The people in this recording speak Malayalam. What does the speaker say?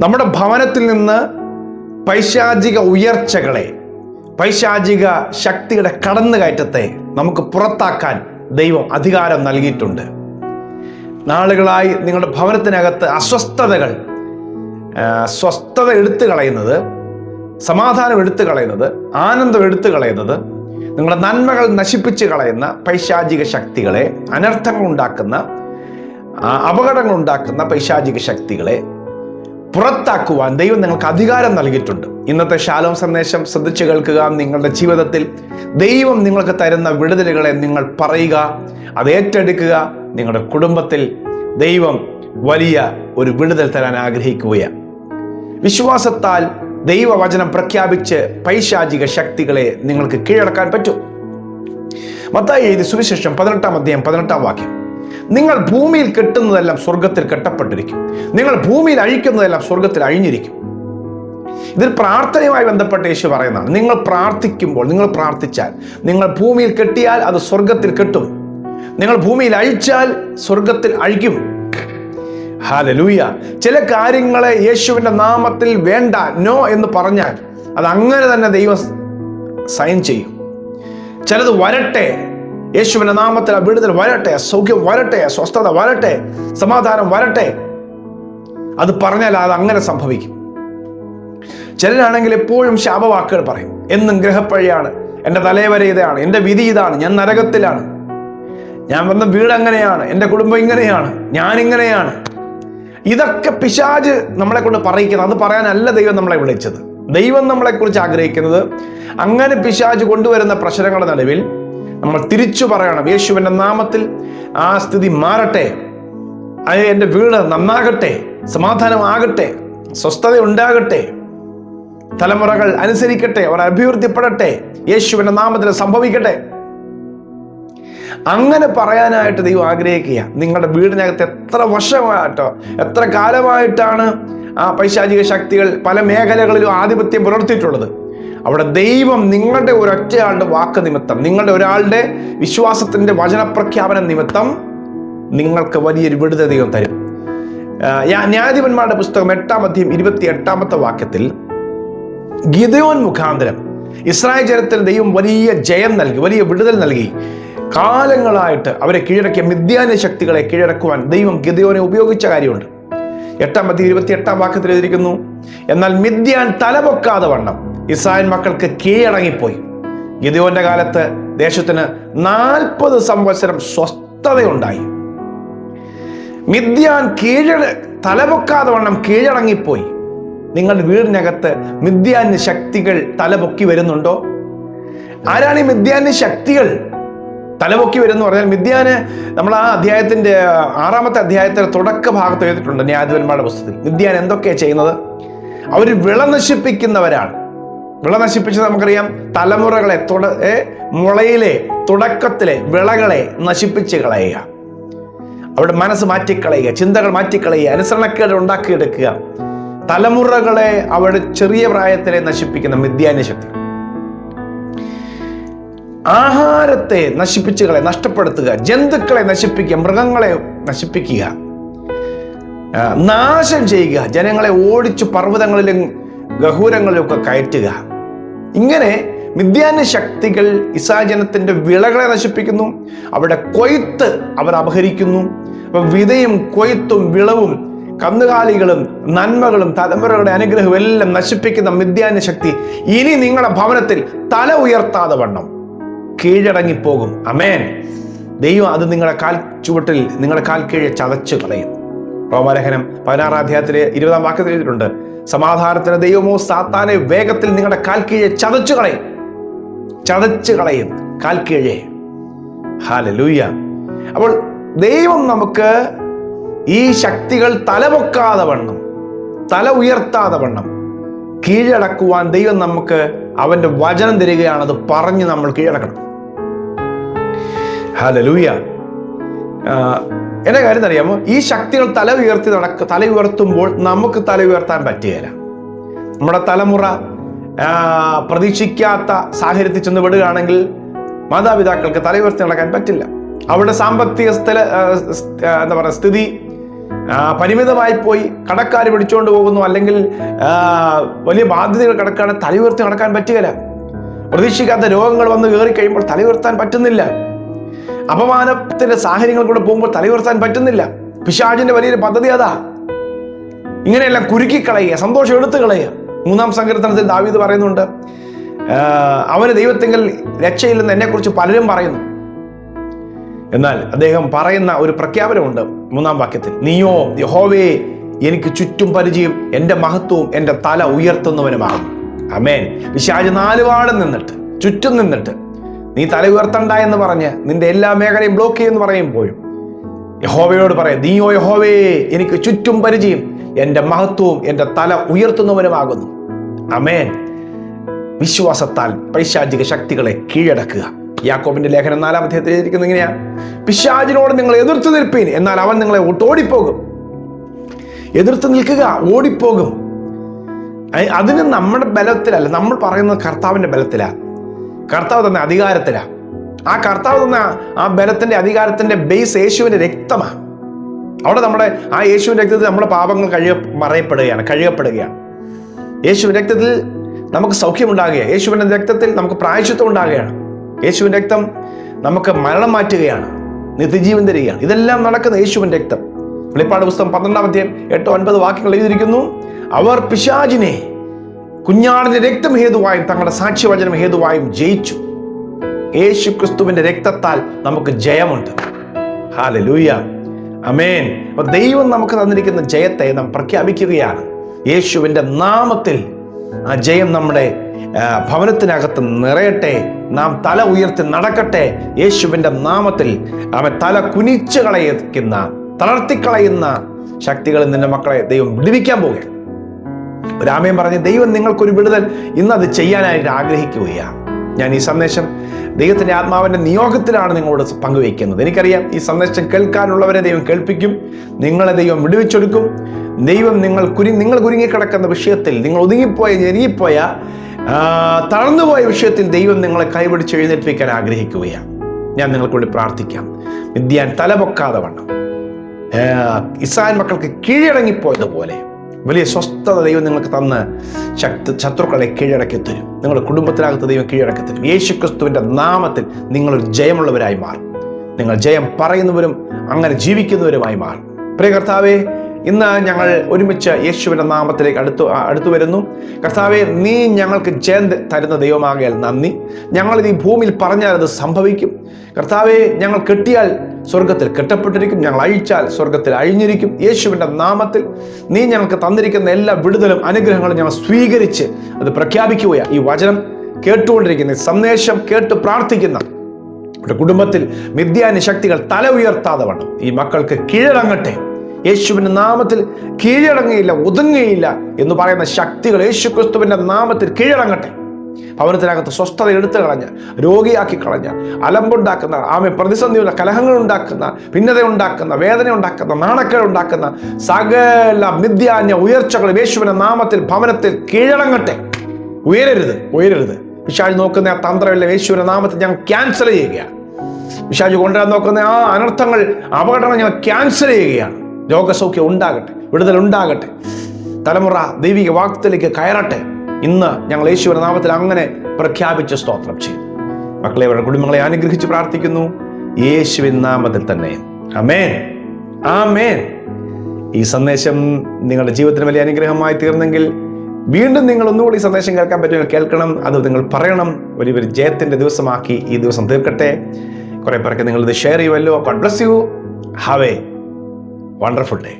നമ്മുടെ ഭവനത്തിൽ നിന്ന് പൈശാചിക ഉയർച്ചകളെ പൈശാചിക ശക്തിയുടെ കടന്നുകയറ്റത്തെ നമുക്ക് പുറത്താക്കാൻ ദൈവം അധികാരം നൽകിയിട്ടുണ്ട്. നാളുകളായി നിങ്ങളുടെ ഭവനത്തിനകത്ത് അസ്വസ്ഥതകൾ സ്വസ്ഥത എടുത്തു കളയുന്നത് സമാധാനം എടുത്തു കളയുന്നത് ആനന്ദം എടുത്തു കളയുന്നത് നിങ്ങളുടെ നന്മകൾ നശിപ്പിച്ച് കളയുന്ന പൈശാചിക ശക്തികളെ അനർത്ഥങ്ങൾ ഉണ്ടാക്കുന്ന അപകടങ്ങൾ ഉണ്ടാക്കുന്ന പൈശാചിക ശക്തികളെ പുറത്താക്കുവാൻ ദൈവം നിങ്ങൾക്ക് അധികാരം നൽകിയിട്ടുണ്ട്. ഇന്നത്തെ ശാലോം സന്ദേശം ശ്രദ്ധിച്ചു കേൾക്കുക. നിങ്ങളുടെ ജീവിതത്തിൽ ദൈവം നിങ്ങൾക്ക് തരുന്ന വിടുതലുകളെ നിങ്ങൾ പറയുക അത് ഏറ്റെടുക്കുക. നിങ്ങളുടെ കുടുംബത്തിൽ ദൈവം വലിയ ഒരു വിടുതൽ തരാൻ ആഗ്രഹിക്കുകയാണ്. വിശ്വാസത്താൽ ദൈവവചനം പ്രഖ്യാപിച്ച് പൈശാചിക ശക്തികളെ നിങ്ങൾക്ക് കീഴടക്കാൻ പറ്റും. മത്തായി എഴുതി സുവിശേഷം പതിനെട്ടാം അധ്യായം പതിനെട്ടാം വാക്യം. നിങ്ങൾ ഭൂമിയിൽ കെട്ടുന്നതെല്ലാം സ്വർഗത്തിൽ കെട്ടപ്പെട്ടിരിക്കും. നിങ്ങൾ ഭൂമിയിൽ അഴിക്കുന്നതെല്ലാം സ്വർഗത്തിൽ അഴിഞ്ഞിരിക്കും. ഇതിൽ പ്രാർത്ഥനയുമായി ബന്ധപ്പെട്ട യേശു പറയുന്നതാണ്. നിങ്ങൾ പ്രാർത്ഥിക്കുമ്പോൾ നിങ്ങൾ പ്രാർത്ഥിച്ചാൽ നിങ്ങൾ ഭൂമിയിൽ കെട്ടിയാൽ അത് സ്വർഗത്തിൽ കെട്ടും. നിങ്ങൾ ഭൂമിയിൽ അഴിച്ചാൽ സ്വർഗത്തിൽ അഴിക്കും. ഹാലലൂയ ചില കാര്യങ്ങളെ യേശുവിന്റെ നാമത്തിൽ വേണ്ട നോ എന്ന് പറഞ്ഞാൽ അത് അങ്ങനെ തന്നെ ദൈവം സൈൻ ചെയ്യും. ചിലത് വരട്ടെ യേശുവിന്റെ നാമത്തിൽ ആ വിടുതൽ വരട്ടെ സൗഖ്യം വരട്ടെ സ്വസ്ഥത വരട്ടെ സമാധാനം വരട്ടെ. അത് പറഞ്ഞാൽ അത് അങ്ങനെ സംഭവിക്കും. ചിലരാണെങ്കിൽ എപ്പോഴും ശാപവാക്കുകൾ പറയും. എന്നും ഗ്രഹപ്പഴിയാണ് എന്റെ തലേവരെ ഇതാണ് എന്റെ വിധി ഇതാണ് ഞാൻ നരകത്തിലാണ്. ഞാൻ വന്ന വീട് അങ്ങനെയാണ് എന്റെ കുടുംബം ഇങ്ങനെയാണ് ഞാൻ ഇങ്ങനെയാണ്. ഇതൊക്കെ പിശാജ് നമ്മളെ കൊണ്ട് പറയിക്കുന്നത് അത് പറയാനല്ല ദൈവം നമ്മളെ വിളിച്ചത്. ദൈവം നമ്മളെക്കുറിച്ച് ആഗ്രഹിക്കുന്നത് അങ്ങനെ പിശാജ് കൊണ്ടുവരുന്ന പ്രശ്നങ്ങളുടെ നടുവിൽ നമ്മൾ തിരിച്ചു പറയണം. യേശുവിന്റെ നാമത്തിൽ ആ സ്ഥിതി മാറട്ടെ. അത് എന്റെ വീട് നന്നാകട്ടെ. സമാധാനമാകട്ടെ സ്വസ്ഥത ഉണ്ടാകട്ടെ. തലമുറകൾ അനുസരിക്കട്ടെ. അവർ അഭിവൃദ്ധിപ്പെടട്ടെ. യേശുവിന്റെ നാമത്തിൽ സംഭവിക്കട്ടെ. അങ്ങനെ പറയാനായിട്ട് ദൈവം ആഗ്രഹിക്കുക നിങ്ങളുടെ വീടിനകത്ത് എത്ര വർഷമായിട്ടോ എത്ര കാലമായിട്ടാണ് ആ പൈശാചിക ശക്തികൾ പല മേഖലകളിലും ആധിപത്യം പുലർത്തിയിട്ടുള്ളത്? അവിടെ ദൈവം നിങ്ങളുടെ ഒരൊറ്റയാളുടെ വാക്ക് നിമിത്തം നിങ്ങളുടെ ഒരാളുടെ വിശ്വാസത്തിന്റെ വചനപ്രഖ്യാപന നിമിത്തം നിങ്ങൾക്ക് വലിയൊരു വിടുത ദൈവം തരും. ന്യായാധിപന്മാരുടെ പുസ്തകം എട്ടാം അധ്യയം ഇരുപത്തി എട്ടാമത്തെ വാക്യത്തിൽ ഗിതയോൻ മുഖാന്തരം ഇസ്രായേൽ ജനത്തിന് ദൈവം വലിയ ജയം നൽകി വലിയ വിടുതൽ നൽകി. കാലങ്ങളായിട്ട് അവരെ കീഴടക്കിയ മിഥ്യാന ശക്തികളെ കീഴടക്കുവാൻ ദൈവം ഗിതയോനെ ഉപയോഗിച്ച കാര്യമുണ്ട്. എട്ടാം അധ്യയം ഇരുപത്തി എട്ടാം വാക്യത്തിൽ എഴുതിയിരിക്കുന്നു എന്നാൽ മിഥ്യാൻ തലപൊക്കാതെ വണ്ണം ഇസ്രായേൽ മക്കൾക്ക് കീഴടങ്ങിപ്പോയി. ഗിദയോന്റെ കാലത്ത് ദേശത്തിന് നാൽപ്പത് സംവത്സരം സ്വസ്ഥതയുണ്ടായി. മിഥ്യാൻ കീഴ തലപൊക്കാതെ വണ്ണം കീഴടങ്ങിപ്പോയി. നിങ്ങളുടെ വീടിനകത്ത് മിഥ്യാന്യ ശക്തികൾ തലപൊക്കി വരുന്നുണ്ടോ? ആരാണ് ഈ മിഥ്യാന്യ ശക്തികൾ തലപൊക്കി വരുന്നു? പറഞ്ഞാൽ മിഥ്യാന് നമ്മൾ ആ അധ്യായത്തിന്റെ ആറാമത്തെ അധ്യായത്തിന്റെ തുടക്ക ഭാഗത്ത് എഴുതിയിട്ടുണ്ട് ന്യായാധിപന്മാരുടെ പുസ്തകത്തിൽ. മിഥ്യാൻ എന്തൊക്കെയാണ് ചെയ്യുന്നത്? അവർ വിള നശിപ്പിക്കുന്നവരാണ് വിള നശിപ്പിച്ചത് നമുക്കറിയാം തലമുറകളെ തുട മുളയിലെ തുടക്കത്തിലെ വിളകളെ നശിപ്പിച്ച് കളയുക. അവിടെ മനസ്സ് മാറ്റിക്കളയുക ചിന്തകൾ മാറ്റിക്കളയുക അനുസരണക്കേട് ഉണ്ടാക്കിയെടുക്കുക. തലമുറകളെ അവിടെ ചെറിയ പ്രായത്തിലെ നശിപ്പിക്കുന്ന മിഥ്യാന്യ ശക്തി ആഹാരത്തെ നശിപ്പിച്ച് കളെ നഷ്ടപ്പെടുത്തുക ജന്തുക്കളെ നശിപ്പിക്കുക മൃഗങ്ങളെ നശിപ്പിക്കുക നാശം ചെയ്യുക ജനങ്ങളെ ഓടിച്ചു പർവതങ്ങളിലും ഗഹൂരങ്ങളിലും ഒക്കെ കയറ്റുക. ഇങ്ങനെ മിഥ്യാന ശക്തികൾ ഇസാജനത്തിന്റെ വിളകളെ നശിപ്പിക്കുന്നു. അവിടെ കൊയ്ത്ത് അവർ അപഹരിക്കുന്നു. അപ്പം വിതയും കൊയ്ത്തും വിളവും കന്നുകാലികളും നന്മകളും തലമുറകളുടെ അനുഗ്രഹവും എല്ലാം നശിപ്പിക്കുന്ന മിഥ്യാന ശക്തി ഇനി നിങ്ങളുടെ ഭവനത്തിൽ തല ഉയർത്താതെ വണ്ണം. കീഴടങ്ങിപ്പോകും. അമേൻ. ദൈവം അത് നിങ്ങളുടെ കാൽ ചുവട്ടിൽ നിങ്ങളുടെ കാൽ കീഴെ ചതച്ചു കളയും. റോമാലേഖനം പതിനാറാം അധ്യായത്തിലെ ഇരുപതാം വാക്യത്തിൽ എഴുതിയിട്ടുണ്ട്. സമാധാനത്തിന് ദൈവമോ സാത്താനെ വേഗത്തിൽ നിങ്ങളുടെ കാൽ കീഴെ ചതച്ചു കളയും. ചതച്ചു കളയും കാൽ കീഴെ ഹാലലൂയ അപ്പോൾ ദൈവം നമുക്ക് ഈ ശക്തികൾ തലപൊക്കാതെ വണ്ണം തല ഉയർത്താതെ വണ്ണം. കീഴടക്കുവാൻ ദൈവം നമുക്ക് അവന്റെ വചനം തരികയാണ്. അത് പറഞ്ഞ് നമ്മൾ കീഴടക്കണം. ഹലലൂയ എന്റെ കാര്യം അറിയാമോ ഈ ശക്തികൾ തല ഉയർത്തി നടക്ക തല ഉയർത്തുമ്പോൾ നമുക്ക് തല ഉയർത്താൻ പറ്റുകയില്ല. നമ്മുടെ തലമുറ പ്രതീക്ഷിക്കാത്ത സാഹചര്യത്തിൽ ചെന്ന് വിടുകയാണെങ്കിൽ മാതാപിതാക്കൾക്ക് തല ഉയർത്തി നടക്കാൻ പറ്റില്ല. അവരുടെ സാമ്പത്തിക സ്ഥല എന്താ പറയുക സ്ഥിതി പരിമിതമായി പോയി കടക്കാർ പിടിച്ചുകൊണ്ട് പോകുന്നു അല്ലെങ്കിൽ വലിയ ബാധ്യതകൾ കിടക്കുകയാണെങ്കിൽ തല ഉയർത്തി നടക്കാൻ പറ്റുകയില്ല. പ്രതീക്ഷിക്കാത്ത രോഗങ്ങൾ വന്ന് കയറി കഴിയുമ്പോൾ തല ഉയർത്താൻ പറ്റുന്നില്ല. അപമാനത്തിന്റെ സാഹചര്യങ്ങൾ കൂടെ പോകുമ്പോൾ തലയുയർത്താൻ പറ്റുന്നില്ല. പിശാജിന്റെ വലിയൊരു പദ്ധതി അതാ. ഇങ്ങനെയെല്ലാം കുരുക്കിക്കളയുക സന്തോഷം എടുത്തു കളയുക. മൂന്നാം സങ്കീർത്തനത്തിൽ ദാവീദ് പറയുന്നുണ്ട് അവന് ദൈവത്തെങ്കിൽ രക്ഷയില്ലെന്ന് എന്നെക്കുറിച്ച് പലരും പറയുന്നു. എന്നാൽ അദ്ദേഹം പറയുന്ന ഒരു പ്രഖ്യാപനമുണ്ട് മൂന്നാം വാക്യത്തിൽ നീയോ യഹോവേ എനിക്ക് ചുറ്റും പരിചയം എന്റെ മഹത്വവും എന്റെ തല ഉയർത്തുന്നവനുമാകും അമേൻ വിശാജ് നാലുപാടും നിന്നിട്ട് ചുറ്റും നിന്നിട്ട് നീ തല ഉയർത്തണ്ട എന്ന് പറഞ്ഞ് നിന്റെ എല്ലാ മേഖലയും ബ്ലോക്ക് ചെയ്യുമെന്ന് പറയുമ്പോഴും യഹോവയോട് പറയാം നീയോ യഹോവേ എനിക്ക് ചുറ്റും പരിചയം. എന്റെ മഹത്വവും എന്റെ തല ഉയർത്തുന്നവനുമാകുന്നു. അമേൻ വിശ്വാസത്താൽ പൈശാചിക ശക്തികളെ കീഴടക്കുക. യാക്കോബിന്റെ ലേഖനം നാലാം അധ്യായത്തിൽ എഴുതിയിരിക്കുന്നത് ഇങ്ങനെയാ. പിശാചിനോട് നിങ്ങൾ എതിർത്ത് നിൽപ്പീൻ എന്നാൽ അവൻ നിങ്ങളെ ഓടിപ്പോകും. എതിർത്ത് നിൽക്കുക ഓടിപ്പോകും. അതിന് നമ്മുടെ ബലത്തിലല്ല നമ്മൾ പറയുന്നത് കർത്താവിന്റെ ബലത്തിലാ. കർത്താവ് തന്ന അധികാരത്തിലാ. ആ കർത്താവ് തന്ന ആ ബലത്തിന്റെ അധികാരത്തിന്റെ ബേസ് യേശുവിന്റെ രക്തമാണ് അവിടെ നമ്മുടെ ആ യേശുവിന്റെ രക്തത്തിൽ നമ്മുടെ പാപങ്ങൾ കഴിയ മറയപ്പെടുകയാണ് കഴുകപ്പെടുകയാണ്. യേശുവിന്റെ രക്തത്തിൽ നമുക്ക് സൗഖ്യമുണ്ടാകുകയാണ് യേശുവിന്റെ രക്തത്തിൽ നമുക്ക് പ്രായശിത്വം ഉണ്ടാകുകയാണ്. യേശുവിന്റെ രക്തം നമുക്ക് മരണം മാറ്റുകയാണ് നിത്യജീവൻ തരികയാണ്. ഇതെല്ലാം നടക്കുന്ന യേശുവിന്റെ രക്തം. വെളിപ്പാട് പുസ്തകം പന്ത്രണ്ടാം അധ്യായം എട്ടോ ഒൻപത് വാക്യങ്ങൾ എഴുതിയിരിക്കുന്നു അവർ പിശാചിനെ കുഞ്ഞാടിന്റെ രക്തം ഹേതുവായും തങ്ങളുടെ സാക്ഷ്യവചനം ഹേതുവായും ജയിച്ചു. യേശു ക്രിസ്തുവിന്റെ രക്തത്താൽ നമുക്ക് ജയമുണ്ട്. ഹാലലൂയ അമേൻ അപ്പൊ ദൈവം നമുക്ക് തന്നിരിക്കുന്ന ജയത്തെ നാം പ്രഖ്യാപിക്കുകയാണ്. യേശുവിന്റെ നാമത്തിൽ ആ ജയം നമ്മുടെ ഭവനത്തിനകത്ത് നിറയട്ടെ. നാം തല ഉയർത്തി നടക്കട്ടെ. യേശുവിന്റെ നാമത്തിൽ അവൻ തല കുനിച്ചു കളയുന്ന തളർത്തിക്കളയുന്ന ശക്തികളിൽ നിന്റെ മക്കളെ ദൈവം വിടുവിക്കാൻ പോകുകയാണ് രാമയും പറഞ്ഞ് ദൈവം നിങ്ങൾക്കൊരു വിടുതൽ ഇന്ന് അത് ചെയ്യാനായിട്ട് ആഗ്രഹിക്കുകയാണ്. ഞാൻ ഈ സന്ദേശം ദൈവത്തിന്റെ ആത്മാവിന്റെ നിയോഗത്തിലാണ് നിങ്ങളോട് പങ്കുവയ്ക്കുന്നത്. എനിക്കറിയാം ഈ സന്ദേശം കേൾക്കാനുള്ളവരെ ദൈവം കേൾപ്പിക്കും നിങ്ങളെ ദൈവം വിടുവിച്ചെടുക്കും. ദൈവം നിങ്ങൾ കുരി നിങ്ങൾ കുരുങ്ങിക്കിടക്കുന്ന വിഷയത്തിൽ നിങ്ങൾ ഒതുങ്ങിപ്പോയ ഞെരുങ്ങിപ്പോയ തളർന്നുപോയ വിഷയത്തിൽ ദൈവം നിങ്ങളെ കൈപിടിച്ച് എഴുന്നേൽപ്പിക്കാൻ ആഗ്രഹിക്കുകയാണ്. ഞാൻ നിങ്ങൾക്ക് വേണ്ടി പ്രാർത്ഥിക്കാം. വിദ്യാൻ തലപൊക്കാതെ വണ്ണം. ഇസ്രായേൽ മക്കൾക്ക് കീഴടങ്ങിപ്പോയതുപോലെ വലിയ സ്വസ്ഥത ദൈവം നിങ്ങൾക്ക് തന്ന് ശക്തി ശത്രുക്കളെ കീഴടക്കി തരും. നിങ്ങളുടെ കുടുംബത്തിനകത്ത് ദൈവം കീഴടക്കി തരും. യേശു ക്രിസ്തുവിന്റെ നാമത്തിൽ നിങ്ങളൊരു ജയമുള്ളവരായി മാറും. നിങ്ങൾ ജയം പറയുന്നവരും അങ്ങനെ ജീവിക്കുന്നവരുമായി മാറും. പ്രിയ കർത്താവേ ഇന്ന് ഞങ്ങൾ ഒരുമിച്ച് യേശുവിന്റെ നാമത്തിലേക്ക് അടുത്തു അടുത്തു വരുന്നു. കർത്താവെ നീ ഞങ്ങൾക്ക് ജയം തരുന്ന ദൈവമാകയാൽ നന്ദി. ഞങ്ങളിത് ഈ ഭൂമിയിൽ പറഞ്ഞാൽ അത് സംഭവിക്കും. കർത്താവെ ഞങ്ങൾ കെട്ടിയാൽ സ്വർഗത്തിൽ കെട്ടപ്പെട്ടിരിക്കും. ഞങ്ങൾ അഴിച്ചാൽ സ്വർഗത്തിൽ അഴിഞ്ഞിരിക്കും. യേശുവിന്റെ നാമത്തിൽ നീ ഞങ്ങൾക്ക് തന്നിരിക്കുന്ന എല്ലാ വിടുതലും അനുഗ്രഹങ്ങളും ഞങ്ങൾ സ്വീകരിച്ച് അത് പ്രഖ്യാപിക്കുകയാണ്. ഈ വചനം കേട്ടുകൊണ്ടിരിക്കുന്ന സന്ദേശം കേട്ട് പ്രാർത്ഥിക്കുന്ന നമ്മുടെ കുടുംബത്തിൽ മിഥ്യാന ശക്തികൾ തല ഉയർത്താതെ വേണം. ഈ മക്കൾക്ക് കീഴടങ്ങട്ടെ. യേശുവിന്റെ നാമത്തിൽ കീഴടങ്ങുകയില്ല ഒതുങ്ങുകയില്ല എന്ന് പറയുന്ന ശക്തികൾ യേശു ക്രിസ്തുവിന്റെ നാമത്തിൽ കീഴടങ്ങട്ടെ. ഭവനത്തിനകത്ത് സ്വസ്ഥത എടുത്തു കളഞ്ഞ് രോഗിയാക്കി കളഞ്ഞ് അലമ്പുണ്ടാക്കുന്ന ആമെ പ്രതിസന്ധിയുള്ള കലഹങ്ങൾ ഉണ്ടാക്കുന്ന ഭിന്നത ഉണ്ടാക്കുന്ന വേദന ഉണ്ടാക്കുന്ന നാണക്കേട് ഉണ്ടാക്കുന്ന സകല മിഥ്യാന്യ ഉയർച്ചകൾ യേശുവിന്റെ നാമത്തിൽ ഭവനത്തിൽ കീഴടങ്ങട്ടെ. ഉയരരുത് ഉയരരുത്. വിശാജ് നോക്കുന്ന ആ തന്ത്രമല്ല യേശുവിന്റെ നാമത്തിൽ ഞാൻ ക്യാൻസൽ ചെയ്യുകയാണ്. വിശാജി കൊണ്ടുവരാൻ നോക്കുന്ന ആ അനർത്ഥങ്ങൾ അപകടങ്ങൾ ഞാൻ ക്യാൻസൽ ചെയ്യുകയാണ്. രോഗസൗഖ്യം ഉണ്ടാകട്ടെ വിടുതൽ ഉണ്ടാകട്ടെ. തലമുറ ദൈവിക വാക്തത്തിലേക്ക് കയറട്ടെ. ഇന്ന് ഞങ്ങൾ യേശുവിന്റെ നാമത്തിൽ അങ്ങനെ പ്രഖ്യാപിച്ച് സ്തോത്രം ചെയ്യും. മക്കളെ അവരുടെ കുടുംബങ്ങളെ അനുഗ്രഹിച്ച് പ്രാർത്ഥിക്കുന്നു. യേശുവിൻ നാമത്തിൽ തന്നെ. അമേൻ ആമേൻ. ഈ സന്ദേശം നിങ്ങളുടെ ജീവിതത്തിന് വലിയ അനുഗ്രഹമായി തീർന്നെങ്കിൽ വീണ്ടും നിങ്ങൾ ഒന്നുകൂടി സന്ദേശം കേൾക്കാൻ പറ്റുമെങ്കിൽ കേൾക്കണം. അത് നിങ്ങൾ പറയണം. വലിയൊരു ജയത്തിന്റെ ദിവസമാക്കി ഈ ദിവസം തീർക്കട്ടെ. കുറേ പേർക്ക് നിങ്ങൾ ഇത് ഷെയർ ചെയ്യുമല്ലോ God bless you have a wonderful day